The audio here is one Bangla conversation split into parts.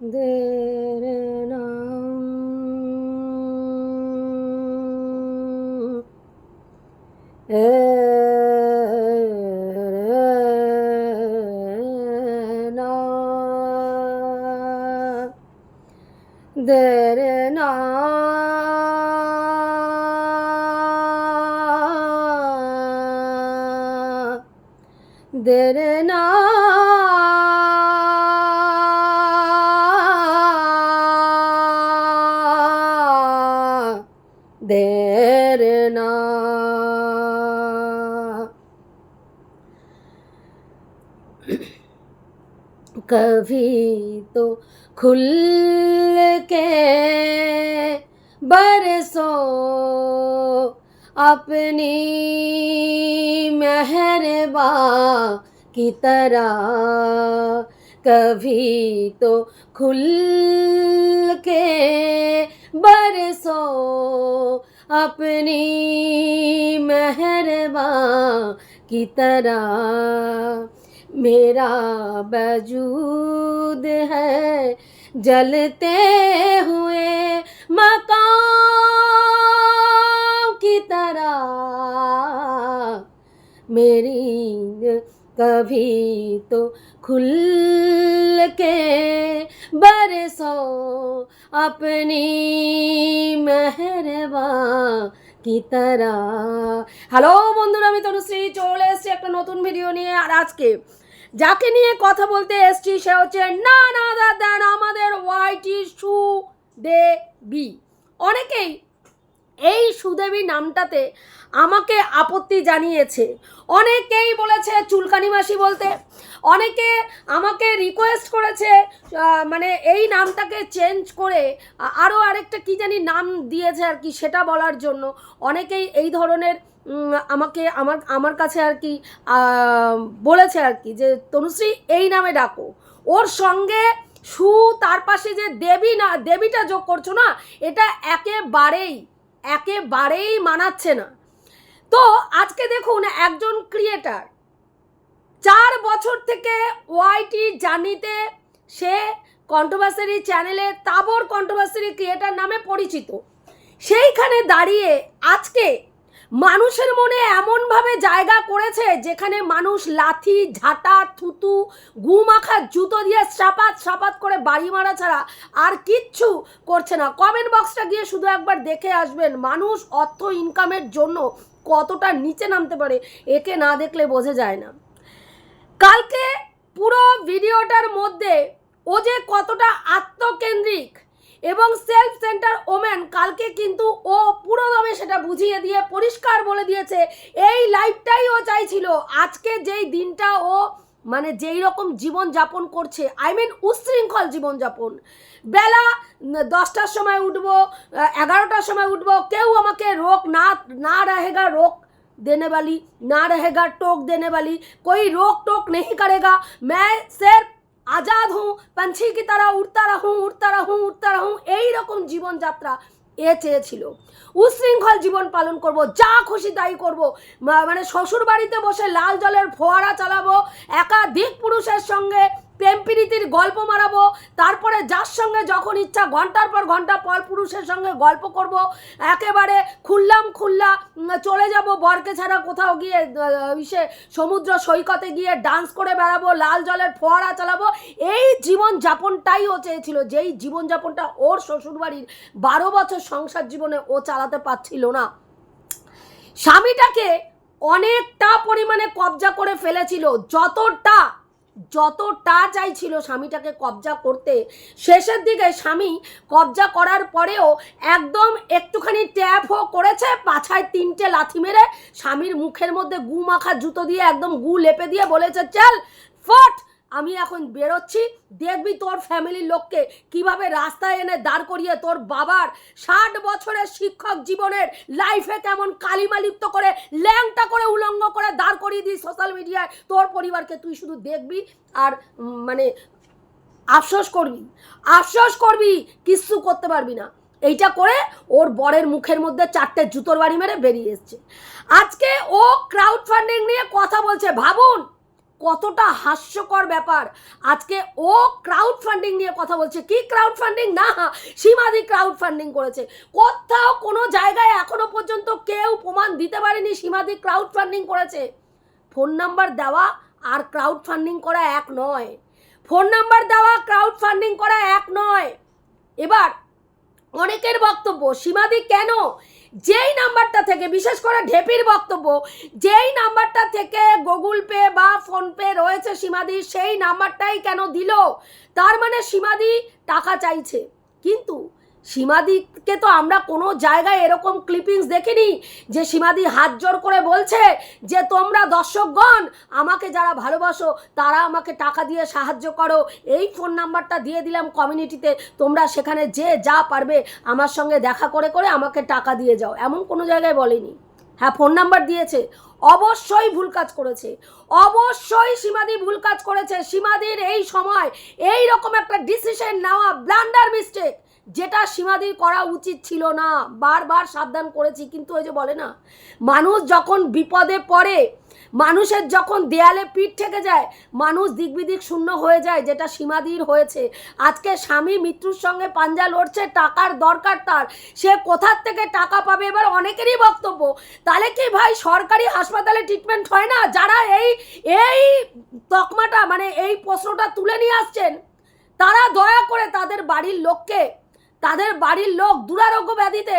de खुल के बरसो अपनी मेहरबा की तरह कभी तो खुल के बरसो अपनी मेहरबा की तरह मेरा वजूद है जलते हुए मकाम की तरह मेरी कभी तो खुल के बरसो अपनी मेहरबा কি তারা হ্যালো বন্ধুরা আমি তনুশ্রী চলে এসেছি একটা নতুন ভিডিও নিয়ে আর আজকে যাকে নিয়ে কথা বলতে এসছি সে হচ্ছে না না দেন আমাদের ওয়াইটি সু দেবী অনেকেই এই সুদেবী নামটাতে আমাকে আপত্তি জানিয়েছে। অনেকেই বলেছে চুলকানি মাসি বলতে। অনেকে আমাকে রিকোয়েস্ট করেছে মানে এই নামটাকে চেঞ্জ করে আরও আরেকটা কি জানি নাম দিয়েছে আর কি সেটা বলার জন্য। অনেকেই এই ধরনের আমাকে, আমার আমার কাছে আর কি বলেছে আর কি যে, তনুশ্রী, এই নামে ডাকো। ওর সঙ্গে সু, তার পাশে যে দেবী না, দেবীটা যোগ করছ না, এটা একেবারেই একেবারেই মানাচ্ছে না। তো আজকে দেখুন একজন ক্রিয়েটার চার বছর থেকে ওয়াইটি জার্নিতে সে কন্ট্রোভার্সারি চ্যানেলে তাবর কন্ট্রোভার্সারি ক্রিয়েটার নামে পরিচিত। সেইখানে দাঁড়িয়ে আজকে মানুষের মনে এমনভাবে জায়গা করেছে যেখানে মানুষ লাথি, ঝাঁটা, থুতু গু মাখা জুতো দিয়ে সাপাত সাপাত করে বাড়ি মারা ছাড়া আর কিচ্ছু করছে না। কমেন্ট বক্সটা গিয়ে শুধু একবার দেখে আসবেন, মানুষ অর্থ ইনকামের জন্য কতটা নিচে নামতে পারে, একে না দেখলে বোঝা যায় না। কালকে পুরো ভিডিওটার মধ্যে ও যে কতটা আত্মকেন্দ্রিক এবং সেলফ সেন্টার ওমেন কালকে কিন্তু ও পুরো দমে সেটা বুঝিয়ে দিয়ে পরিষ্কার বলে দিয়েছে এই লাইফটাই ও চাইছিল আজকে যেই দিনটা ও মানে যেই রকম জীবন যাপন করছে আই মিন উচ্ছৃঙ্খল জীবনযাপন বেলা ন- দশটার সময় উঠবো আহ, এগারোটার সময় উঠবো কেউ আমাকে রোগ না না रहेगा रोक देने वाली ना रहेगा टोक देने वाली कोई रोक टोक नहीं करेगा मैं सिर्फ আজাদ হুঁ পাঞ্ছি কি তারা, উড়তা রাহুঁ উড়তা রাহুঁ উড়তা রাহুঁ, এই রকম জীবনযাত্রা এ চেয়েছিল। উশৃঙ্খল জীবন পালন করব, যা খুশি তাই করব। মানে শ্বশুর বাড়িতে বসে লাল জলের ফোয়ারা চালাবো, একাধিক পুরুষের সঙ্গে প্রেম প্রীতির গল্প মারাবো, তারপরে যার সঙ্গে যখন ইচ্ছা ঘণ্টার পর ঘণ্টা পর পুরুষের সঙ্গে গল্প করব, একেবারে খুললাম খুল্লা চলে যাব বরকে ছাড়া কোথাও গিয়ে ইসে সমুদ্র সৈকতে গিয়ে ডান্স করে বেড়াবো, লাল জলের ফোয়ারা চালাবো, এই জীবন যাপনটাই ও চেয়েছিল, যেই জীবনযাপনটা ওর শ্বশুরবাড়ির বারো বছর সংসার জীবনে ও চালাতে পারছিল না। স্বামীটাকে অনেকটা পরিমাণে কবজা করে ফেলেছিল, যতটা যতটা চাইছিল স্বামীটাকে কবজা করতে, শেষের দিকে স্বামী কবজা করার পরেও একদম একটুখানি ট্যাপ হো করেছে, পাছায় তিনটে লাথি মেরে স্বামীর মুখের মধ্যে গু মাখা জুতো দিয়ে একদম গু লেপে দিয়ে বলেছে, চল, ফট! আমি এখন বেরোচ্ছি, দেখবি তোর ফ্যামিলির লোককে কীভাবে রাস্তায় এনে দাঁড় করিয়ে তোর বাবার ষাট বছরের শিক্ষক জীবনের লাইফে কেমন কালিমা লিপ্ত করে, ল্যাংটা করে, উলঙ্গ করে দাঁড় করিয়ে দিই সোশ্যাল মিডিয়ায় তোর পরিবারকে তুই শুধু দেখবি আর মানে আফসোস করবি। আফসোস করবি, কিচ্ছু করতে পারবি না। এইটা করে ওর বরের মুখের মধ্যে চারটে জুতোর বাড়ি মেরে বেরিয়ে এসছে। আজকে ও ক্রাউড ফান্ডিং নিয়ে কথা বলছে, ভাবুন। কতটা হাস্যকর ব্যাপার। আজকে ও ক্রাউড ফান্ডিং নিয়ে কথা বলছে। কি ক্রাউড ফান্ডিং না, সীমাদি ক্রাউড ফান্ডিং করেছে। কোথাও কোনো জায়গায় এখনও পর্যন্ত কেউ প্রমাণ দিতে পারেনি সীমাদি ক্রাউড ফান্ডিং করেছে। ফোন নাম্বার দেওয়া আর ক্রাউড ফান্ডিং করা এক নয়। ফোন নাম্বার দেওয়া ক্রাউড ফান্ডিং করা এক নয়। এবার অনেকের বক্তব্য, সীমাদি কেন যেই নাম্বারটা থেকে, বিশেষ করে ঢেপির বক্তব্য, যেই নাম্বারটা থেকে গুগল পে বা ফোনপে রয়েছে সীমাদি, সেই নাম্বারটাই কেন দিল? তার মানে সীমাদি টাকা চাইছে। কিন্তু সীমাদিকে তো আমরা কোনো জায়গায় এরকম ক্লিপিংস দেখিনি যে সীমাদি হাত জোর করে বলছে যে তোমরা দর্শকগণ আমাকে যারা ভালোবাসো তারা আমাকে টাকা দিয়ে সাহায্য করো। এই ফোন নাম্বারটা দিয়ে দিলাম কমিউনিটিতে তোমরা সেখানে যে যা পারবে আমার সঙ্গে দেখা করে করে আমাকে টাকা দিয়ে যাও। এমন কোনো জায়গায় বলেনি। হ্যাঁ ফোন নাম্বার দিয়েছে। অবশ্যই ভুল কাজ করেছে। অবশ্যই সীমাদি ভুল কাজ করেছে। সীমাদির এই সময় এই রকম একটা ডিসিশন নেওয়া ব্লান্ডার মিস্টেক যেটা সীমাদির করা উচিত ছিল না। বারবার সাবধান করেছি, কিন্তু ওই যে বলে না, মানুষ যখন বিপদে পড়ে, মানুষের যখন দেয়ালে পিঠ থেকে যায়, মানুষ দিকবিদিক শূন্য হয়ে যায়, যেটা সীমাদির হয়েছে। আজকে স্বামী মৃত্যুর সঙ্গে পাঞ্জা লড়ছে, টাকার দরকার তার। সে কোথার থেকে টাকা পাবে? এবার অনেকেরই বক্তব্য। তাহলে কি ভাই, সরকারি হাসপাতালে ট্রিটমেন্ট হয় না? যারা এই এই তকমাটা মানে এই প্রশ্নটা তুলে নিয়ে আসছেন, তারা দয়া করে তাদের বাড়ির লোককে তাদের বাড়ির লোক দুরারোগ্য ব্যাধিতে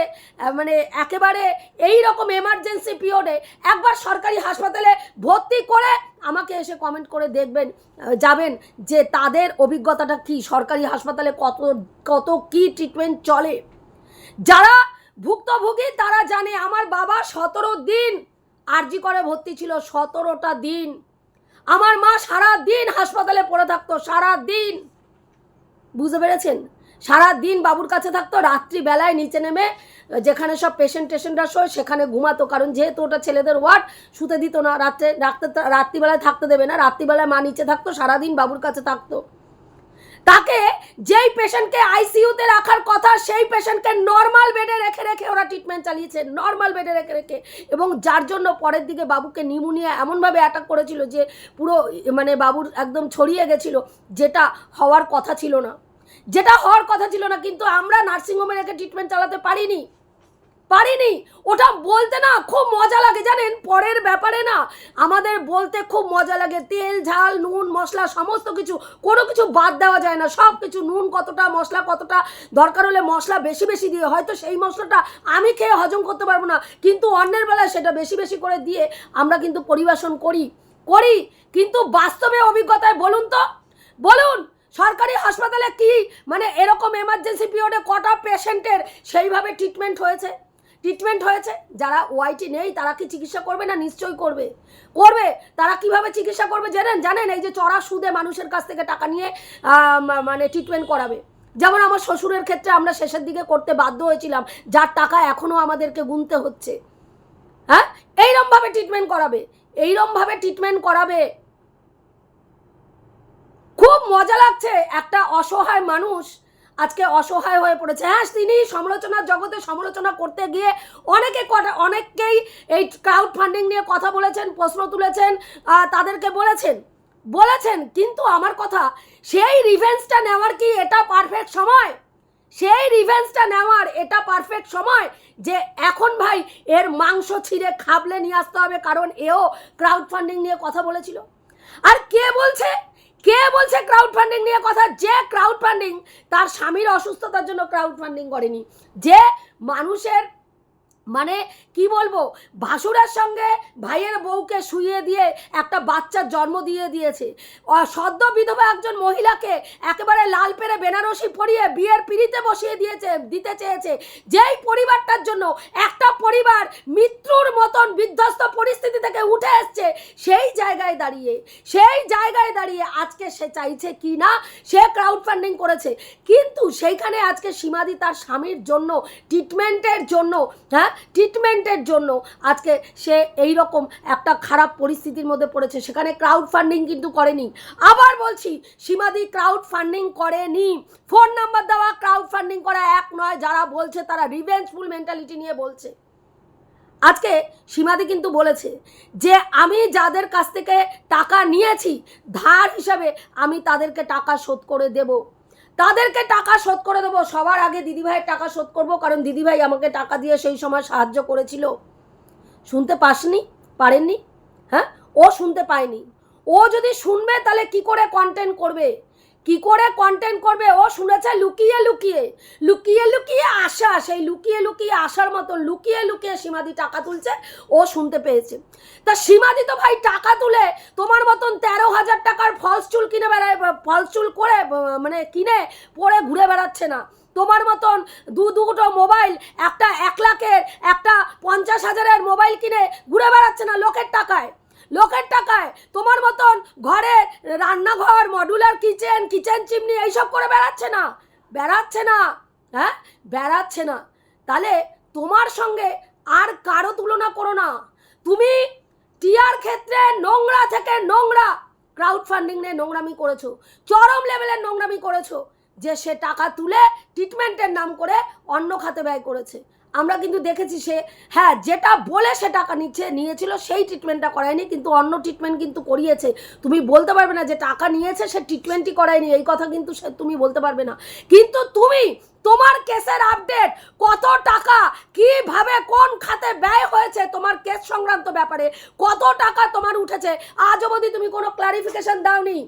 মানে একেবারে এই রকম এমার্জেন্সি পিরিয়ডে একবার সরকারি হাসপাতালে ভর্তি করে আমাকে এসে কমেন্ট করে দেখবেন যাবেন যে তাদের অভিজ্ঞতাটা কি, সরকারি হাসপাতালে কত কত কি ট্রিটমেন্ট চলে। যারা ভুক্তভোগী, তারা জানে আমার বাবা সতেরো দিন আরজি করে ভর্তি ছিল, সতেরোটা দিন। আমার মা সারা দিন হাসপাতালে পড়ে থাকতো সারা দিন বুঝতে পেরেছেন? সারা দিন বাবুর কাছে থাকতো, রাত্রিবেলায় নিচে নেমে, যেখানে সব পেশেন্ট টেশেন্টরা শোয়, সেখানে ঘুমাতো। কারণ যেহেতু ওটা ছেলেদের ওয়ার্ড, শুতে দিত না। রাত্রে রাখতে রাত্রিবেলায় থাকতে দেবে না। রাত্রিবেলায় মা নিচে থাকতো, সারাদিন বাবুর কাছে থাকতো। তাকে যেই পেশেন্টকে আইসিইউতে রাখার কথা, সেই পেশেন্টকে নর্মাল বেডে রেখে রেখে ওরা ট্রিটমেন্ট চালিয়েছে। নর্মাল বেডে রেখে রেখে। এবং যার জন্য পরের দিকে বাবুকে নিউমোনিয়া এমনভাবে অ্যাটাক করেছিল যে, পুরো মানে বাবুর একদম ছড়িয়ে গেছিল, যেটা হওয়ার কথা ছিল না। যেটা হওয়ার কথা ছিল না, কিন্তু আমরা নার্সিংহোমে রেখে ট্রিটমেন্ট চালাতে পারিনি। পারিনি। ওটা বলতে না খুব মজা লাগে, জানেন? পরের ব্যাপারে না আমাদের বলতে খুব মজা লাগে। তেল, ঝাল, নুন, মশলা, সমস্ত কিছু। কোনো কিছু বাদ দেওয়া যায় না। সব কিছু, নুন কতটা, মশলা কতটা, দরকার হলে মশলা বেশি বেশি দিয়ে, হয়তো সেই মশলাটা আমি খেয়ে হজম করতে পারব না, কিন্তু অন্যের বেলায় সেটা বেশি বেশি করে দিয়ে আমরা কিন্তু পরিবেশন করি। করি। কিন্তু বাস্তবে অভিজ্ঞতায় বলুন তো। বলুন। সরকারি হাসপাতালে কি মানে এরকম এমার্জেন্সি পিরিয়ডে কটা পেশেন্টের সেইভাবে ট্রিটমেন্ট হয়েছে? ট্রিটমেন্ট হয়েছে? যারা ওয়াইটি নেই, তারা কি চিকিৎসা করবে না? নিশ্চয়ই করবে। করবে? তারা কীভাবে চিকিৎসা করবে জানেন? জানেন, এই যে চড়া সুদে মানুষের কাছ থেকে টাকা নিয়ে মানে ট্রিটমেন্ট করাবে। যেমন আমার শ্বশুরের ক্ষেত্রে আমরা শেষের দিকে করতে বাধ্য হয়েছিলাম, যার টাকা এখনও আমাদেরকে গুনতে হচ্ছে। হ্যাঁ? এইরমভাবে ট্রিটমেন্ট করাবে। এইরমভাবে ট্রিটমেন্ট করাবে। খুব মজা লাগছে। একটা অসহায় মানুষ আজকে অসহায় হয়ে পড়েছে। হ্যাঁ তিনি সমালোচনার জগতে সমালোচনা করতে গিয়ে অনেকে অনেককেই এই ক্রাউড ফান্ডিং নিয়ে কথা বলেছেন, প্রশ্ন তুলেছেন তাদেরকে বলেছেন। বলেছেন, কিন্তু আমার কথা, সেই রিভেন্সটা নেওয়ার কি এটা পারফেক্ট সময়? সেই রিভেন্সটা নেওয়ার এটা পারফেক্ট সময়? যে এখন ভাই এর মাংস ছিঁড়ে খাবলে নিয়ে আসতে হবে, কারণ এও ক্রাউড ফান্ডিং নিয়ে কথা বলেছিল। আর কে বলছে? কে বলছে ক্রাউড ফান্ডিং নিয়ে কথা? যে ক্রাউড ফান্ডিং তার স্বামীর অসুস্থতার জন্য ক্রাউড ফান্ডিং করেনি। যে মানুষের মানে কি বলব? ভাসুরের সঙ্গে ভাইয়ের বউকে শুয়ে দিয়ে একটা বাচ্চার জন্ম দিয়ে দিয়েছে। সদ্য বিধবা একজন মহিলাকে একেবারে লাল পেরে বেনারসি পরিয়ে বিয়ের পিড়িতে বসিয়ে দিয়েছে, দিতে চেয়েছে। যেই পরিবারটার জন্য একটা পরিবার মৃত্যুর মতন বিধ্বস্ত পরিস্থিতি থেকে উঠে এসছে, সেই জায়গায় দাঁড়িয়ে, সেই জায়গায় দাঁড়িয়ে আজকে সে চাইছে কি না, সে ক্রাউড ফান্ডিং করেছে। কিন্তু সেইখানে আজকে সীমাদি তার স্বামীর জন্য ট্রিটমেন্টের জন্য হ্যাঁ ট্রিটমেন্টের জন্য আজকে সে এই রকম একটা খারাপ পরিস্থিতির মধ্যে পড়েছে। সেখানে ক্রাউড ফান্ডিং কিন্তু করেনি। আবার বলছি, সীমাদি ক্রাউড ফান্ডিং করেনি। ফোন নাম্বার দেওয়া ক্রাউড ফান্ডিং করা এক নয়, যারা বলছে তারা রিভেঞ্জফুল মেন্টালিটি নিয়ে বলছে। আজকে সীমাদি কিন্তু বলেছে যে, আমি যাদের কাছ থেকে টাকা নিয়েছি, ধার হিসাবে আমি তাদেরকে টাকা শোধ করে দেব। তাদেরকে টাকা শোধ করে দেবো। সবার আগে দিদিভাইয়ের টাকা শোধ করব, কারণ দিদিভাই আমাকে টাকা দিয়ে সেই সময় সাহায্য করেছিল। শুনতে পাসনি? পারেননি? হ্যাঁ? ও শুনতে পায়নি। ও যদি শুনবে, তাহলে কি করে কন্টেন্ট করবে? কি করে কন্টেন্ট করবে? ও শুনেছে লুকিয়ে লুকিয়ে লুকিয়ে লুকিয়ে আসা সেই লুকিয়ে লুকিয়ে আসার মতন লুকিয়ে লুকিয়ে সীমাদি টাকা তুলছে, ও শুনতে পেয়েছে। তা সীমাদি তো ভাই টাকা তুলে তোমার মতন তেরো হাজার টাকার ফলস চুল কিনে বেড়ায় ফলস চুল করে মানে কিনে, পরে ঘুরে বেড়াচ্ছে না। তোমার মতন দু দুটো মোবাইল, একটা এক লাখের, একটা পঞ্চাশ হাজারের মোবাইল কিনে ঘুরে বেড়াচ্ছে না লোকের টাকায়। লোকের টাকায় তোমার মতন ঘরে রান্নাঘর মডুলার কিচেন কিচেন চিমনি এইসব করে বেড়াচ্ছে না। বেড়াচ্ছে না হ্যাঁ? বেড়াচ্ছে না। তাহলে তোমার সঙ্গে আর কারও তুলনা করো না। তুমি টিয়ার ক্ষেত্রে নোংরা থেকে নোংরা ক্রাউড ফান্ডিং নিয়ে নোংরামি করেছ, চরম লেভেলের নোংরামি করেছ, যে সে টাকা তুলে ট্রিটমেন্টের নাম করে অন্য খাতে ব্যয় করেছে। আমরা কিন্তু দেখেছি সে হ্যাঁ যেটা বলে সে টাকা নিচ্ছে, নিয়েছিল, সেই ট্রিটমেন্টটা করায়নি, কিন্তু অন্য ট্রিটমেন্ট কিন্তু করিয়েছে। তুমি বলতে পারবে না যে টাকা নিয়েছে, সে ট্রিটমেন্টই করায়নি, এই কথা কিন্তু সে, তুমি বলতে পারবে না। কিন্তু তুমি, তোমার কেসের আপডেট কত টাকা, কীভাবে, কোন খাতে ব্যয় হয়েছে তোমার কেস সংক্রান্ত ব্যাপারে, কত টাকা তোমার উঠেছে, আজ অবধি তুমি কোনো ক্লারিফিকেশন দাওনি।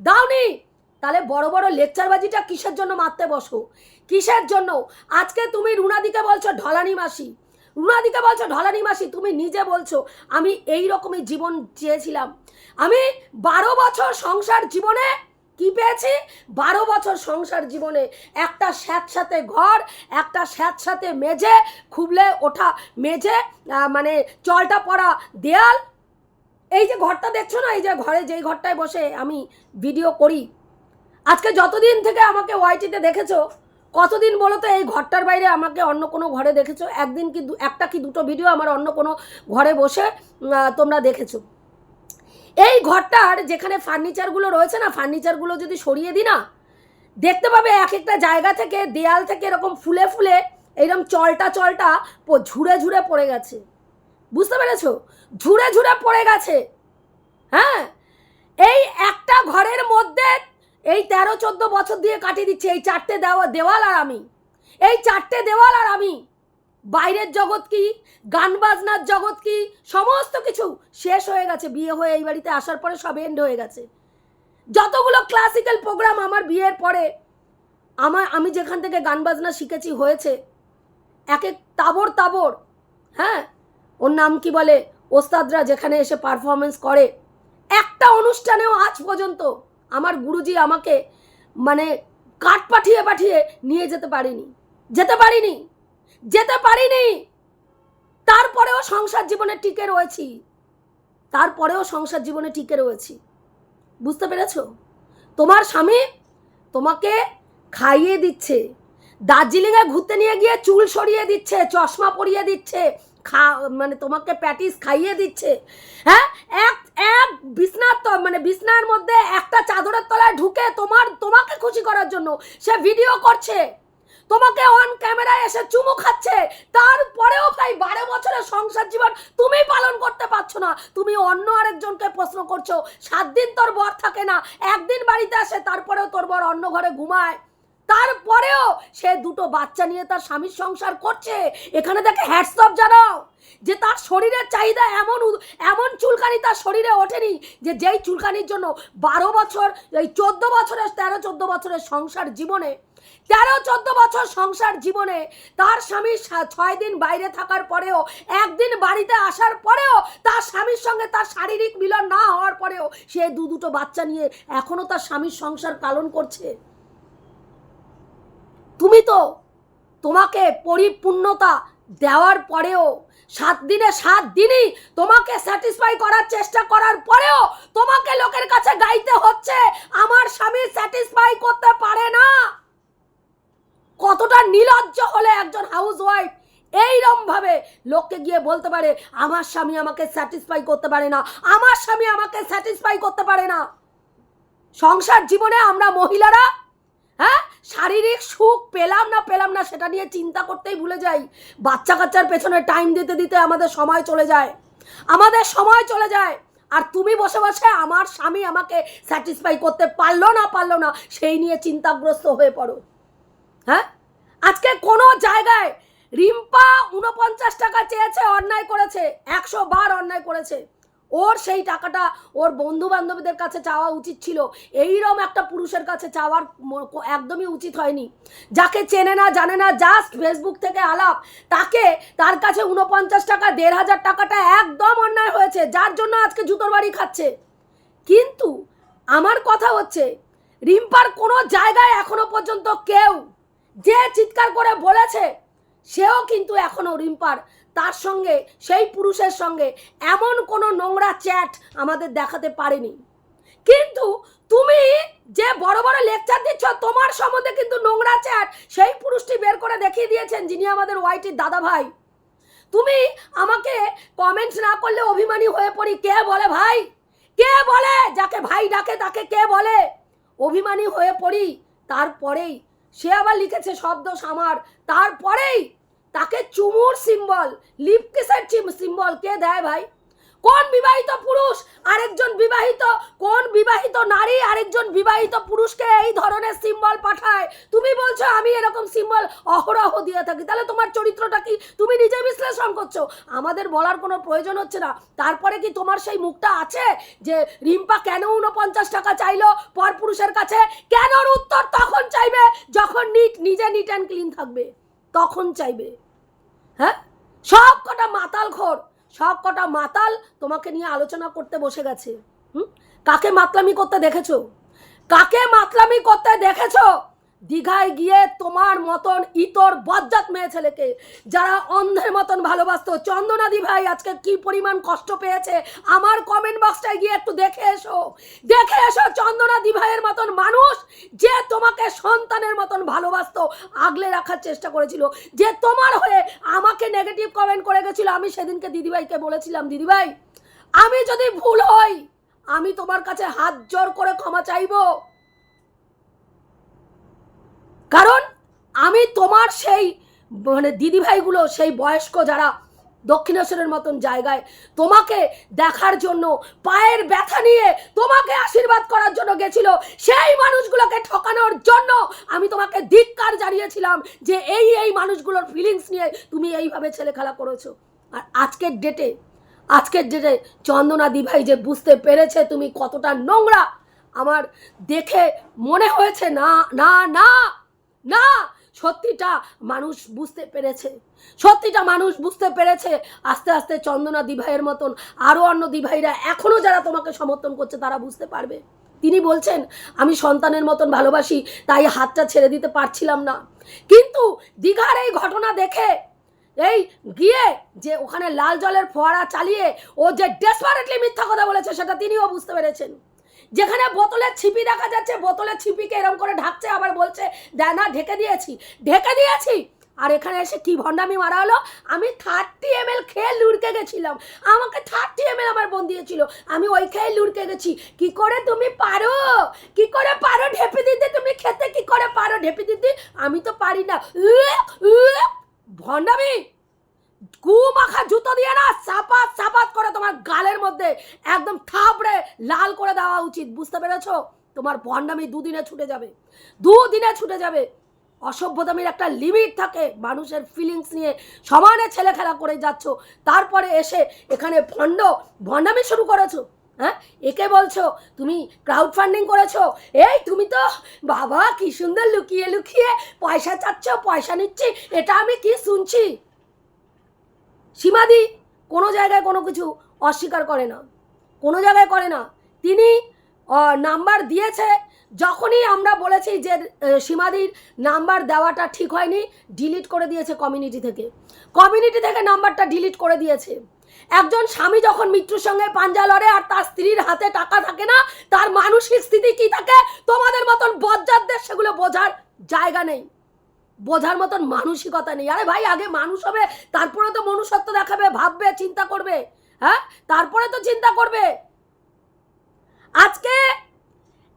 দাওনি! তাহলে বড় বড় লেকচারবাজিটা কিসের জন্য মারতে বসো? কিসের জন্য? আজকে তুমি রুনাদিকে বলছো ঢলানি মাসি। রুনাদিকে বলছো ঢলানি মাসি, তুমি নিজে বলছো, আমি এই রকমই জীবন চেয়েছিলাম। আমি বারো বছর সংসার জীবনে কি পেয়েছি? বারো বছর সংসার জীবনে একটা স্যাঁতসাথে ঘর, একটা স্যাঁতসাথে মেঝে, খুবলে ওঠা মেঝে মানে চলটা পড়া দেয়াল। এই যে ঘরটা দেখছ না? এই যে ঘরে যেই ঘরটায় বসে আমি ভিডিও করি। আজকে যতদিন থেকে আমাকে ওয়াইটিতে দেখেছ, কতদিন বলো তো এই ঘরটার বাইরে আমাকে অন্য কোনো ঘরে দেখেছ? একদিন কি একটা কি দুটো ভিডিও আমার অন্য কোনো ঘরে বসে তোমরা দেখেছ? এই ঘরটার যেখানে ফার্নিচারগুলো রয়েছে না ফার্নিচারগুলো যদি সরিয়ে দিই না, দেখতে পাবে এক একটা জায়গা থেকে দেয়াল থেকে এরকম ফুলে ফুলে এইরকম চলটা চলটা ঝুড়ে ঝুড়ে পড়ে গেছে। বুঝতে পেরেছ? ঝুড়ে ঝুড়ে পড়ে গেছে। হ্যাঁ? এই একটা ঘরের মধ্যে এই তেরো চোদ্দ বছর দিয়ে কাটিয়ে দিচ্ছে এই চারটে দেওয়া দেওয়াল আর আমি। এই চারটে দেওয়াল আর আমি। বাইরের জগৎ কি? গান বাজনার জগৎ কি? সমস্ত কিছু শেষ হয়ে গেছে। বিয়ে হয়ে এই বাড়িতে আসার পরে সব এন্ড হয়ে গেছে। যতগুলো ক্লাসিক্যাল প্রোগ্রাম আমার বিয়ের পরে আমার আমি যেখান থেকে গান বাজনা শিখেছি হয়েছে, এক এক তাবর তাবর হ্যাঁ? ওর নাম কি বলে? ওস্তাদরা যেখানে এসে পারফরমেন্স করে। একটা অনুষ্ঠানেও আজ পর্যন্ত আমার গুরুজি আমাকে মানে কাঠ পাঠিয়ে পাঠিয়ে নিয়ে যেতে পারিনি। যেতে পারিনি। যেতে পারিনি। তারপরেও সংসার জীবনে টিকে রয়েছি। তারপরেও সংসার জীবনে টিকে রয়েছি। বুঝতে পেরেছ? তোমার স্বামী তোমাকে খাইয়ে দিচ্ছে। দার্জিলিংয়ে ঘুরতে নিয়ে গিয়ে চুল সরিয়ে দিচ্ছে, চশমা পরিয়ে দিচ্ছে খা মানে তোমাকে প্যাটিস খাইয়ে দিচ্ছে। হ্যাঁ? এক এক বিছনার মানে বিছনার মধ্যে একটা চাদরের তলায় ঢুকে তোমার, তোমাকে খুশি করার জন্য সে ভিডিও করছে। তোমাকে অন ক্যামেরায় এসে চুমু খাচ্ছে। তারপরেও ভাই বারো বছরের সংসার জীবন তুমি পালন করতে পারছ না। তুমি অন্য আরেকজনকে প্রশ্ন করছ। সাত দিন তোর বর থাকে না। একদিন বাড়িতে আসে, তারপরেও তোর বর অন্য ঘরে ঘুমায়। তারপরেও সে দুটো বাচ্চা নিয়ে তার স্বামীর সংসার করছে। এখানে দেখে হ্যাটসঅপ জানাও যে তার শরীরের চাহিদা এমন এমন চুলকানি তার শরীরে ওঠেনি যে যেই চুলকানির জন্য বারো বছর, এই চোদ্দ বছরের, তেরো চোদ্দ বছরের সংসার জীবনে, তেরো চোদ্দ বছর সংসার জীবনে তার স্বামী ছয় দিন বাইরে থাকার পরেও, একদিন বাড়িতে আসার পরেও তার স্বামীর সঙ্গে তার শারীরিক মিলন না হওয়ার পরেও সে দু, দুটো বাচ্চা নিয়ে এখনও তার স্বামীর সংসার পালন করছে। তুমি তো তোমাকে পরিপূর্ণতা দেওয়ার পরেও সাত দিনে সাত দিনই তোমাকে স্যাটিসফাই করার চেষ্টা করার পরেও তোমাকে লোকের কাছে গাইতে হচ্ছে, আমার স্বামী স্যাটিসফাই করতে পারে না। কতটা নিলজ্জ হলে একজন হাউস ওয়াইফ এইরম ভাবে লোককে গিয়ে বলতে পারে, আমার স্বামী আমাকে স্যাটিসফাই করতে পারে না, আমার স্বামী আমাকে স্যাটিসফাই করতে পারে না। সংসার জীবনে আমরা মহিলারা হ্যাঁ? শারীরিক সুখ পেলাম না পেলাম না, সেটা নিয়ে চিন্তা করতেই ভুলে যাই। বাচ্চা কাচ্চার পেছনে টাইম দিতে দিতে আমাদের সময় চলে যায়। আমাদের সময় চলে যায়। আর তুমি বসে বসে আমার স্বামী আমাকে স্যাটিসফাই করতে পারল না পারল না, সেই নিয়ে চিন্তাগ্রস্ত হয়ে পড়ো। হ্যাঁ? আজকে কোনো জায়গায় রিম্পা উনপঞ্চাশ টাকা চেয়েছে, অন্যায় করেছে। একশো বার অন্যায় করেছে। ওর সেই টাকাটা ওর বন্ধু বান্ধবীদের কাছে চাওয়া উচিত ছিল। এইরকম একটা পুরুষের কাছে চাওয়ার একদমই উচিত হয়নি। যাকে চেনে না, জানে না জাস্ট ফেসবুক থেকে আলাপ, তাকে তার কাছে উনপঞ্চাশ টাকা, দেড় হাজার টাকাটা একদম অন্যায় হয়েছে, যার জন্য আজকে জুতোর বাড়ি খাচ্ছে। কিন্তু আমার কথা হচ্ছে, রিম্পার কোনো জায়গায় এখনও পর্যন্ত কেউ যে চিৎকার করে বলেছে, সেও কিন্তু এখনও রিম্পার। তার সঙ্গে, সেই পুরুষের সঙ্গে এমন কোনো নোংরা চ্যাট আমাদের দেখাতে পারেনি। কিন্তু তুমি যে বড় বড় লেকচার দিচ্ছ, তোমার সম্বন্ধে কিন্তু নোংরা চ্যাট সেই পুরুষটি বের করে দেখিয়ে দিয়েছেন যিনি আমাদের ওয়াইটির দাদা ভাই তুমি আমাকে কমেন্ট না করলে অভিমানী হয়ে পড়ি। কে বলে ভাই? কে বলে? যাকে ভাই ডাকে তাকে কে বলে? অভিমানী হয়ে পড়ি। তারপরেই সে আবার লিখেছে শব্দ সামার তারপরেই তাকে চুমুর সিম্বল লিপ কিসের সিম্বল কে দেয় ভাই? কোন বিবাহিত পুরুষ আরেকজন বিবাহিত, কোন বিবাহিত নারী আরেকজন বিবাহিত পুরুষকে এই ধরনের সিম্বল পাঠায়? তুমি বলছো আমি এরকম সিম্বল অহরহ দিয়ে থাকি, তাহলে তোমার চরিত্রটা কি? তুমি নিজে বিশ্লেষণ করছ। আমাদের বলার কোনো প্রয়োজন হচ্ছে না। তারপরে কি তোমার সেই মুখটা আছে যে রিম্পা কেন উনপঞ্চাশ টাকা চাইলো পর পুরুষের কাছে? কেন উত্তর তখন চাইবে যখন নিট, নিজে নিট অ্যান্ড ক্লিন থাকবে। তখন চাইবে। হ্যাঁ? সব কটা মাতাল খোর সব কটা মাতাল তোমাকে নিয়ে আলোচনা করতে বসে গেছে। হুম? কাকে মাতলামি করতে দেখেছ? কাকে মাতলামি করতে দেখেছ? দীঘায় গিয়ে তোমার মতন ইতর বজ্জাত মেয়ে ছেলেকে যারা অন্ধের মতন ভালোবাসতো, চন্দনাদি ভাই আজকে কি পরিমাণ কষ্ট পেয়েছে, আমার কমেন্ট বক্সটায় গিয়ে একটু দেখে এসো। দেখে এসো চন্দনাদি ভাইয়ের মতন মানুষ যে তোমাকে সন্তানের মতন ভালোবাসতো, আগলে রাখার চেষ্টা করেছিল। যে তোমার হয়ে আমাকে নেগেটিভ কমেন্ট করে গেছিল, আমি সেদিনকে দিদিভাইকে বলেছিলাম, দিদিভাই, আমি যদি ভুল হই, আমি তোমার কাছে হাত জোর করে ক্ষমা চাইব। কারণ আমি তোমার সেই মানে দিদিভাইগুলো, সেই বয়স্ক যারা দক্ষিণেশ্বরের মতন জায়গায়, তোমাকে দেখার জন্য, পায়ের ব্যথা নিয়ে তোমাকে আশীর্বাদ করার জন্য গেছিল, সেই মানুষগুলোকে ঠকানোর জন্য আমি তোমাকে ধিক্কার জানিয়েছিলাম যে এই এই মানুষগুলোর ফিলিংস নিয়ে তুমি এইভাবে ছেলে খেলা করেছ। আর আজকের ডেটে আজকের ডেটে চন্দনা দিভাই যে বুঝতে পেরেছে তুমি কতটা নোংরা, আমার দেখে মনে হয়েছে না না না। না, সত্যিটা মানুষ বুঝতে পেরেছে। সত্যিটা মানুষ বুঝতে পেরেছে। আস্তে আস্তে চন্দনা দিভাইয়ের মতন আরও অন্য দিভাইরা এখনও যারা তোমাকে সমর্থন করছে, তারা বুঝতে পারবে। তিনি বলছেন, আমি সন্তানের মতন ভালোবাসি, তাই হাতটা ছেড়ে দিতে পারছিলাম না। কিন্তু দীঘার এই ঘটনা দেখে, এই গিয়ে যে ওখানে লাল জলের ফোয়ারা চালিয়ে ও যে ডেসপারেটলি মিথ্যা কথা বলেছে, সেটা তিনিও বুঝতে পেরেছেন। যেখানে বোতলের ছিপি দেখা যাচ্ছে বোতলের ছিপিকে এরম করে ঢাকছে, আবার বলছে, না ঢেকে দিয়েছি ঢেকে দিয়েছি। আর এখানে এসে কি ভণ্ডামি মারা হলো? আমি থার্টি এম এল খেয়ে লুড়কে গেছিলাম। আমাকে থার্টি এম এল আমার বোন দিয়েছিল। আমি ওই খেয়ে লুড়কে গেছি। কি করে তুমি পারো? কি করে পারো ঢেপে দিতে? তুমি খেতে কি করে পারো ঢেপে দিতে? আমি তো পারি না। ভণ্ডামি! গু মাখা জুতো দিয়ে না চাপাত চাপাত করে তোমার গালের মধ্যে একদম থাবড়ে লাল করে দেওয়া উচিত, বুঝতে পেরেছ? তোমার ভণ্ডামি দুদিনে ছুটে যাবে, দুদিনে ছুটে যাবে। অসভ্যতামির একটা লিমিট থাকে মানুষের ফিলিংস নিয়ে। সমানে ছেলে খেলা করে যাচ্ছ, তারপরে এসে এখানে ভণ্ড ভণ্ডামি শুরু করেছ হ্যাঁ? একে বলছো, তুমি ক্রাউড ফান্ডিং করেছ? এই তুমি তো, বাবা, কি সুন্দর লুকিয়ে লুকিয়ে পয়সা চাচ্ছ, পয়সা নিচ্ছি, এটা আমি কি শুনছি? সীমাদি কোনো জায়গায় কোনো কিছু অস্বীকার করে না। কোনো জায়গায় করে না। তিনি নাম্বার দিয়েছে। যখনই আমরা বলেছি যে সীমাদির নাম্বার দেওয়াটা ঠিক হয়নি ডিলিট করে দিয়েছে কমিউনিটি থেকে। কমিউনিটি থেকে নাম্বারটা ডিলিট করে দিয়েছে। একজন স্বামী যখন মৃত্যুর সঙ্গে পাঞ্জা লড়ে আর তার স্ত্রীর হাতে টাকা থাকে না, তার মানসিক স্থিতি কি থাকে? তোমাদের মতন বজ্জাতদের সেগুলো বোঝার জায়গা নেই। বোঝার মতন মানসিকতা নেই। আরে ভাই, আগে মানুষ হবে, তারপরে তো মনুষ্যত্ব দেখাবে, ভাববে, চিন্তা করবে। হ্যাঁ? তারপরে তো চিন্তা করবে। আজকে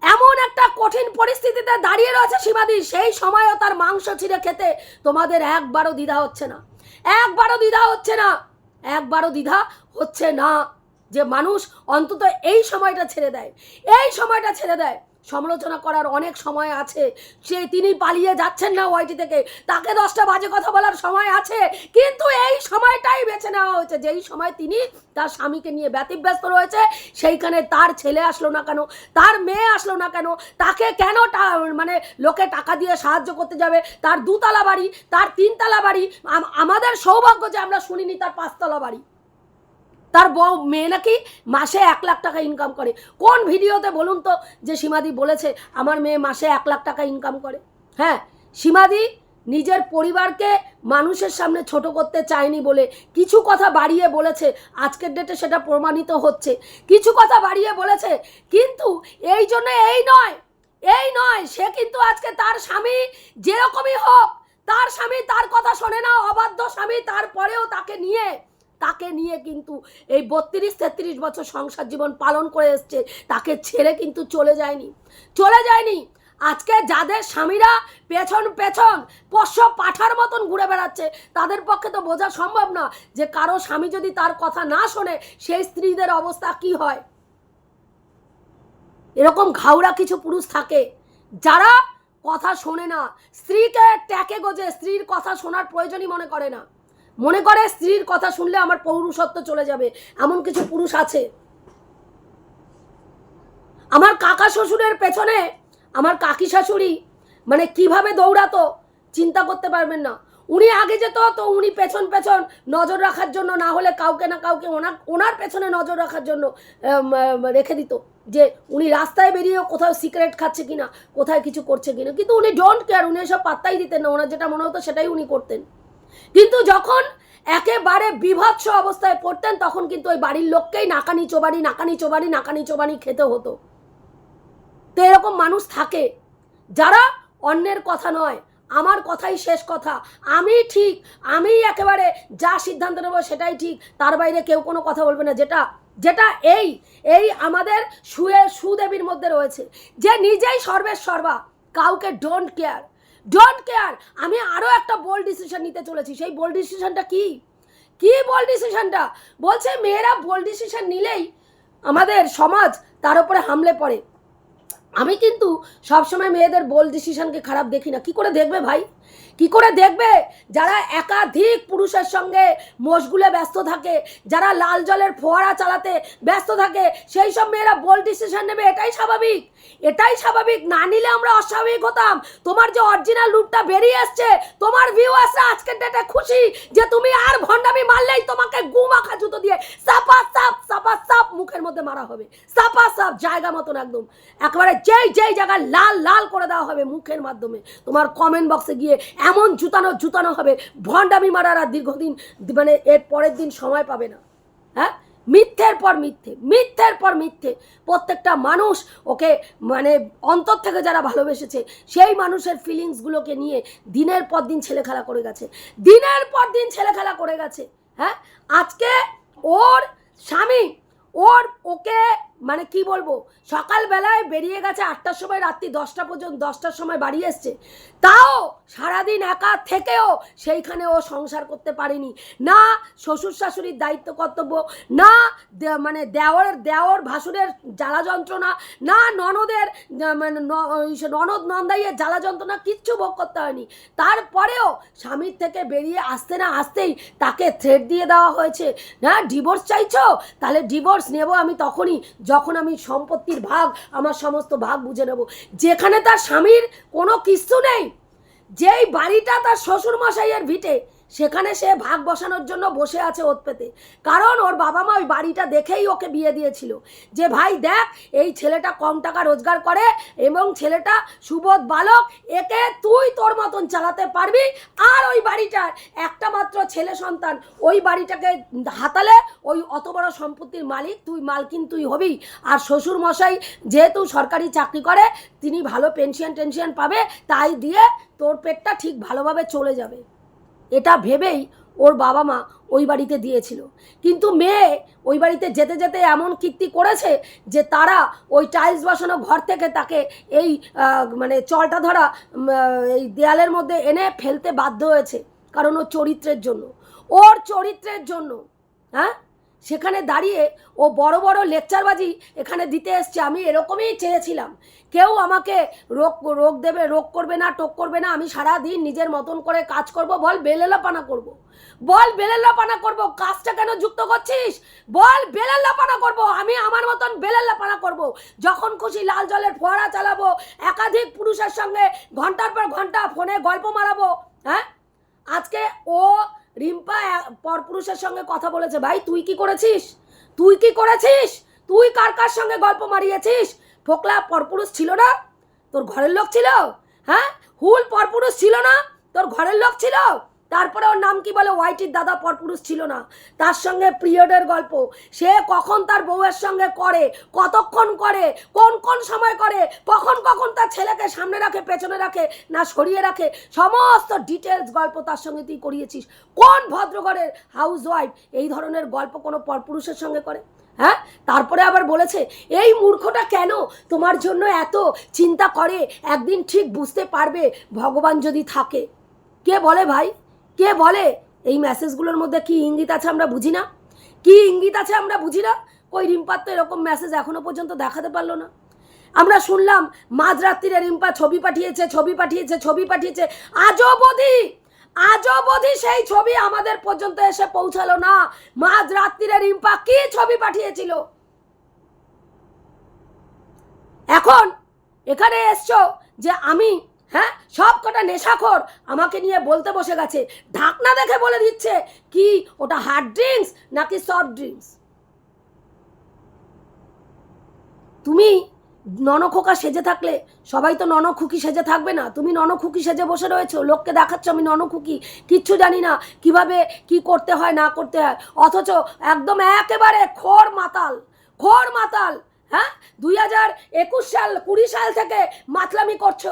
এমন একটা কঠিন পরিস্থিতিতে দাঁড়িয়ে রয়েছে সীমাদি, সেই সময়ও তার মাংস ছিঁড়ে খেতে তোমাদের একবারও দ্বিধা হচ্ছে না। একবারও দ্বিধা হচ্ছে না। একবারও দ্বিধা হচ্ছে না যে মানুষ অন্তত এই সময়টা ছেড়ে দেয়। এই সময়টা ছেড়ে দেয়। সমালোচনা করার অনেক সময় আছে। সে তিনি পালিয়ে যাচ্ছেন না ওয়াইটি থেকে। তাকে দশটা বাজে কথা বলার সময় আছে। কিন্তু এই সময়টাই বেছে নেওয়া হয়েছে। যেই সময় তিনি তার স্বামীকে নিয়ে ব্যতিব্যস্ত রয়েছে, সেইখানে তার ছেলে আসলো না কেন? তার মেয়ে আসলো না কেন? তাকে কেন মানে লোকে টাকা দিয়ে সাহায্য করতে যাবে? তার দুতলা বাড়ি, তার তিনতলা বাড়ি আমাদের সৌভাগ্য যে আমরা শুনিনি তার পাঁচতলা বাড়ি। তার বউ মেয়ে নাকি মাসে এক লাখ টাকা ইনকাম করে। কোন ভিডিওতে বলুন তো যে সীমাদি বলেছে, আমার মেয়ে মাসে এক লাখ টাকা ইনকাম করে? হ্যাঁ সীমাদি নিজের পরিবারকে মানুষের সামনে ছোট করতে চায়নি বলে কিছু কথা বাড়িয়ে বলেছে, আজকের ডেটে সেটা প্রমাণিত হচ্ছে। কিছু কথা বাড়িয়ে বলেছে, কিন্তু এই জন্য এই নয় এই নয়, সে কিন্তু আজকে তার স্বামী যেরকমই হোক, তার স্বামী তার কথা শোনে না, অবাধ্য স্বামী, তারপরেও তাকে নিয়ে তাকে নিয়ে কিন্তু এই বত্রিশ, তেত্রিশ বছর সংসার জীবন পালন করে এসছে। তাকে ছেড়ে কিন্তু চলে যায়নি। চলে যায়নি। আজকে যাদের স্বামীরা পেছন পেছন, পোষ্য পাঠার মতন ঘুরে বেড়াচ্ছে, তাদের পক্ষে তো বোঝা সম্ভব না যে কারও স্বামী যদি তার কথা না শোনে, সেই স্ত্রীদের অবস্থা কি হয়? এরকম ঘাউড়া কিছু পুরুষ থাকে, যারা কথা শোনে না। স্ত্রীকে ট্যাকে গোজে স্ত্রীর কথা শোনার প্রয়োজনই মনে করে না। মনে করে স্ত্রীর কথা শুনলে আমার পৌরুষত্ব চলে যাবে, এমন কিছু পুরুষ আছে। আমার কাকা শ্বশুরের পেছনে আমার কাকি শাশুড়ি মানে কীভাবে দৌড়াতো চিন্তা করতে পারবেন না। উনি আগে যেত তো উনি পেছন পেছন নজর রাখার জন্য, না হলে কাউকে না কাউকে ওনার ওনার পেছনে নজর রাখার জন্য রেখে দিত যে উনি রাস্তায় বেরিয়েও কোথাও সিগারেট খাচ্ছে কিনা, কোথায় কিছু করছে কিনা। কিন্তু উনি ডোন্ট কেয়ার উনি এসব পাত্তাই দিতেন না। ওনার যেটা মনে হতো সেটাই উনি করতেন। কিন্তু যখন একেবারে বিভৎস অবস্থায় পড়তেন, তখন কিন্তু ওই বাড়ির লোককেই নাকানি চোবানি নাকানি চোবানি নাকানি চোবানি খেতে হতো। তো এরকম মানুষ থাকে। যারা অন্যের কথা নয়, আমার কথাই শেষ কথা। আমি ঠিক, আমি একেবারে যা সিদ্ধান্ত নেব সেটাই ঠিক, তার বাইরে কেউ কোনো কথা বলবে না। যেটা যেটা এই এই আমাদের সুয়ে, সুদেবীর মধ্যে রয়েছে। যে নিজেই সর্বের সর্বা, কাউকে ডোন্ট কেয়ার ডোন্ট কেয়ার আমি আরও একটা বোল্ড ডিসিশন নিতে চলেছি। সেই বোল্ড ডিসিশনটা কি? কি বোল্ড ডিসিশনটা বলছে মেয়েরা বোল্ড ডিসিশন নিলেই আমাদের সমাজ তার উপরে হামলে পড়ে। আমি কিন্তু সবসময় মেয়েদের বোল্ড ডিসিশনকে খারাপ দেখি না। কি করে দেখবে ভাই? কি করে দেখবে? যারা একাধিক পুরুষের সঙ্গে মশগুলে ব্যস্ত থাকে, যারা লাল জলের ফোয়ারা চালাতে ব্যস্ত থাকে, সেই সব মেয়েরা বোল্ড ডিসিশন নেবে, এটাই স্বাভাবিক। এটাই স্বাভাবিক, না নিলে আমরা অস্বাভাবিক হতাম। তোমার যে অরিজিনাল রূপটা বেরিয়ে এসছে, তোমার ভিউয়ার্সরা আজকের ডেটে খুশি যে তুমি আর ভণ্ডামি মারলেই তোমাকে গু মাখা জুতো দিয়ে সাপা সাপ সাপা সাপ মুখের মধ্যে মারা হবে। সাপা সাপ জায়গা মতন একদম। একেবারে যেই যেই জায়গায় লাল লাল করে দেওয়া হবে মুখের মাধ্যমে। তোমার কমেন্ট বক্সে গিয়ে এমন জুতানো জুতানো হবে। ভণ্ডামি মারার দীর্ঘদিন মানে এর পরের দিন সময় পাবে না। হ্যাঁ? মিথ্যের পর মিথ্যে, মিথ্যের পর মিথ্যে। প্রত্যেকটা মানুষ ওকে মানে অন্তর থেকে যারা ভালোবেসেছে, সেই মানুষের ফিলিংসগুলোকে নিয়ে দিনের পর দিন ছেলে খেলা করে গেছে। দিনের পর দিন ছেলে খেলা করে গেছে। হ্যাঁ? আজকে ওর স্বামী, ওর ওকে মানে কি বলব? সকালবেলায় বেরিয়ে গেছে আটটার সময়, রাত্রি দশটা পর্যন্ত, দশটার সময় বাড়ি এসছে। তাও সারাদিন একা থেকেও সেইখানে ও সংসার করতে পারেনি। না শ্বশুর শাশুড়ির দায়িত্ব কর্তব্য, না মানে দেওয়ার দেওয়ার ভাসুরের জ্বালা যন্ত্রণা, না ননদের মানে ননদ নন্দাইয়ের জ্বালা যন্ত্রণা কিচ্ছু ভোগ করতে হয়নি। তারপরেও স্বামীর থেকে বেরিয়ে আসতে না আসতেই তাকে থ্রেড দিয়ে দেওয়া হয়েছে। না ডিভোর্স চাইছো? তাহলে ডিভোর্স নেব আমি তখনই। যখন আমি সম্পত্তির ভাগ, আমার সমস্ত ভাগ বুঝে নেব। যেখানে তার স্বামীর কোনো কিছু নেই, যেই বাড়িটা তার শ্বশুর মশাইয়ের ভিটে সেখানে সে ভাগ বসানোর জন্য বসে আছে ওত পেতে কারণ ওর বাবা মা ওই বাড়িটা দেখেই ওকে বিয়ে দিয়েছিল। যে, ভাই, দেখ, এই ছেলেটা কম টাকা রোজগার করে এবং ছেলেটা সুবোধ বালক, একে তুই তোর মতন চালাতে পারবি। আর ওই বাড়িটার একটা মাত্র ছেলে সন্তান, ওই বাড়িটাকে হাতালে ওই অত বড় সম্পত্তির মালিক তুই, মালকিন তুই হবি। আর শ্বশুর মশাই যেহেতু সরকারি চাকরি করে, তিনি ভালো পেনশন টেনশন পাবে, তাই দিয়ে তোর পেটটা ঠিক ভালোভাবে চলে যাবে। এটা ভেবেই ওর বাবা মা ওই বাড়িতে দিয়েছিল। কিন্তু মেয়ে ওই বাড়িতে যেতে যেতে এমন কীর্তি করেছে যে তারা ওই টাইলস বসানো ঘর থেকে তাকে এই মানে চলটা ধরা এই দেয়ালের মধ্যে এনে ফেলতে বাধ্য হয়েছে কারণ ওর চরিত্রের জন্য। ওর চরিত্রের জন্য হ্যাঁ? সেখানে দাঁড়িয়ে ও বড় বড় লেকচারবাজি এখানে দিতে এসছে। আমি এরকমই চেয়েছিলাম। কেউ আমাকে রোগ রোগ দেবে, রোগ করবে না, টোক করবে না, আমি সারা দিন নিজের মতন করে কাজ করব, বল বেলেলাপানা করব। বল বেলেলাপানা করব, কাজটা কেন যুক্ত করছিস? বল বেলেলাপানা করব, আমি আমার মতন বেলেলাপানা করব। যখন খুশি লাল জলের ফোয়ারা চালাবো, একাধিক পুরুষের সঙ্গে ঘণ্টার পর ঘণ্টা ফোনে গল্প মারাবো হ্যাঁ? আজকে ও রিম্পা পরপুরুষের সঙ্গে কথা বলেছে, ভাই, তুই কি করেছিস? তুই কি করেছিস? তুই কার কার সঙ্গে গল্প মারিয়েছিস? ফোকলা, পরপুরুষ ছিল না? তোর ঘরের লোক ছিল? হ্যাঁ? হুল, পরপুরুষ ছিল না? তোর ঘরের লোক ছিল? তারপরে ওর নাম কি বলে? ওয়াইটির দাদা পরপুরুষ ছিল না। তার সঙ্গে পিরিয়ডের গল্প। সে কখন তার বউয়ের সঙ্গে করে? কতক্ষণ করে? কোন কোন সময় করে? কখন কখন তার ছেলেকে সামনে রাখে, পেছনে রাখে, না সরিয়ে রাখে? সমস্ত ডিটেলস গল্প তার সঙ্গে তুই করিয়েছিস। কোন ভদ্রঘরের হাউস ওয়াইফ এই ধরনের গল্প কোনো পরপুরুষের সঙ্গে করে? হ্যাঁ? তারপরে আবার বলেছে, এই মূর্খটা কেন তোমার জন্য এত চিন্তা করে? একদিন ঠিক বুঝতে পারবে, ভগবান যদি থাকে। কে বলে ভাই? কে বলে? এই মেসেজগুলোর মধ্যে কি ইঙ্গিত আছে আমরা বুঝি না। কি ইঙ্গিত আছে আমরা বুঝি না? ওই রিম্পার তো এরকম মেসেজ এখনও পর্যন্ত দেখাতে পারল না। আমরা শুনলাম, মাঝরাত্রিরে রিম্পা ছবি পাঠিয়েছে ছবি পাঠিয়েছে ছবি পাঠিয়েছে। আজও অবধি আজও অবধি সেই ছবি আমাদের পর্যন্ত এসে পৌঁছালো না। মাঝরাত্রিরে রিম্পা কি ছবি পাঠিয়েছিল? এখন এখানে এসছো যে আমি হ্যাঁ? সব কটা নেশাখোর আমাকে নিয়ে বলতে বসে গেছে। ঢাকনা দেখে বলে দিচ্ছে, কি, ওটা হার্ড ড্রিঙ্কস নাকি সফট ড্রিঙ্কস তুমি ননখোকা সেজে থাকলে, সবাই তো ননখুকি সেজে থাকবে না। তুমি ননখুকি সেজে বসে রয়েছো, লোককে দেখাচ্ছ আমি ননখুকি। কিচ্ছু জানি না কীভাবে কি করতে হয়, না করতে হয়। অথচ একদম একেবারে খোর মাতাল খোর মাতাল হ্যাঁ? দুই হাজার একুশ সাল, কুড়ি সাল থেকে মাতলামি করছ।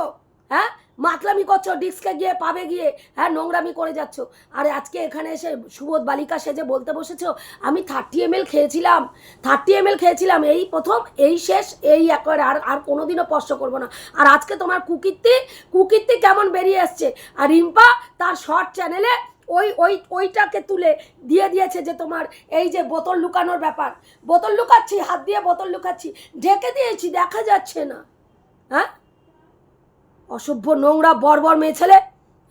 হ্যাঁ? মাতলামি করছ, ডিস্কে গিয়ে, পাবে গিয়ে হ্যাঁ নোংরামি করে যাচ্ছ। আর আজকে এখানে এসে সুবোধ বালিকা সেজে বলতে বসেছো, আমি থার্টি এম এল খেয়েছিলাম। থার্টি এম খেয়েছিলাম, এই প্রথম, এই শেষ, এই একবার, আর আর কোনোদিনও স্পর্শ করব না। আর আজকে তোমার কুকীর্তি কুকীর্তি কেমন বেরিয়ে এসছে? আর রিম্পা তার শর্ট চ্যানেলে ওই ওই, ওইটাকে তুলে দিয়ে দিয়েছে যে তোমার এই যে বোতল লুকানোর ব্যাপার। বোতল লুকাচ্ছি, হাত দিয়ে বোতল লুকাচ্ছি। ঢেকে দিয়েছি, দেখা যাচ্ছে না। হ্যাঁ? অসভ্য নোংরা, বর্বর মেয়ে ছেলে।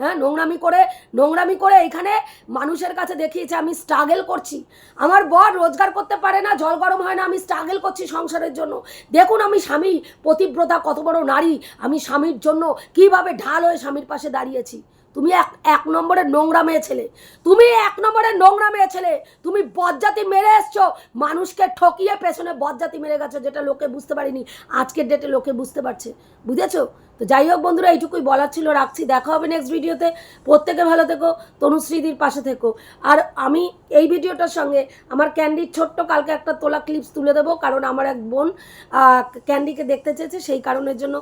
হ্যাঁ নোংরামি করে নোংরামি করে এখানে মানুষের কাছে দেখিয়েছে, আমি স্ট্রাগল করছি। আমার বর রোজগার করতে পারে না, জল গরম হয় না, আমি স্ট্রাগল করছি সংসারের জন্য। দেখুন আমি স্বামী, পতিব্রতা, কত বড় নারী, আমি স্বামীর জন্য কীভাবে ঢাল হয়ে স্বামীর পাশে দাঁড়িয়েছি। তুমি এক এক নম্বরের নোংরা মেয়ে ছেলে। তুমি এক নম্বরের নোংরা মেয়ে ছেলে। তুমি বজ্জাতি মেরে এসছো। মানুষকে ঠকিয়ে পেছনে বজ্জাতি মেরে গেছো, যেটা লোকে বুঝতে পারিনি। আজকের ডেটে লোকে বুঝতে পারছে। বুঝেছ? তো যাই হোক বন্ধুরা, এইটুকুই বলার ছিল, রাখছি। দেখা হবে নেক্সট ভিডিওতে প্রত্যেকে ভালো থেকো, তনুশ্রীদির পাশে থেকো। আর আমি এই ভিডিওটার সঙ্গে আমার ক্যান্ডির ছোট্ট কালকে একটা তোলা ক্লিপস তুলে দেবো, কারণ আমার এক বোন ক্যান্ডিকে দেখতে চেয়েছে, সেই কারণের জন্য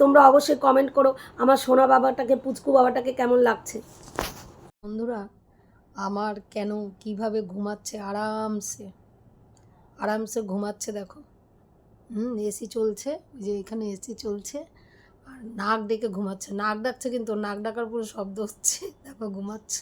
তোমরা অবশ্যই কমেন্ট করো। আমার সোনা বাবাটাকে, পুচকু বাবাটাকে কেমন লাগছে? বন্ধুরা, আমার কেন কীভাবে ঘুমাচ্ছে? আরামসে আরামসে ঘুমাচ্ছে দেখো। হুম, এসি চলছে যে এখানে এসি চলছে। নাক ডেকে ঘুমাচ্ছে। নাক ডাকছে কিন্তু নাক ডাকার পুরো শব্দ হচ্ছে। দেখো ঘুমাচ্ছে।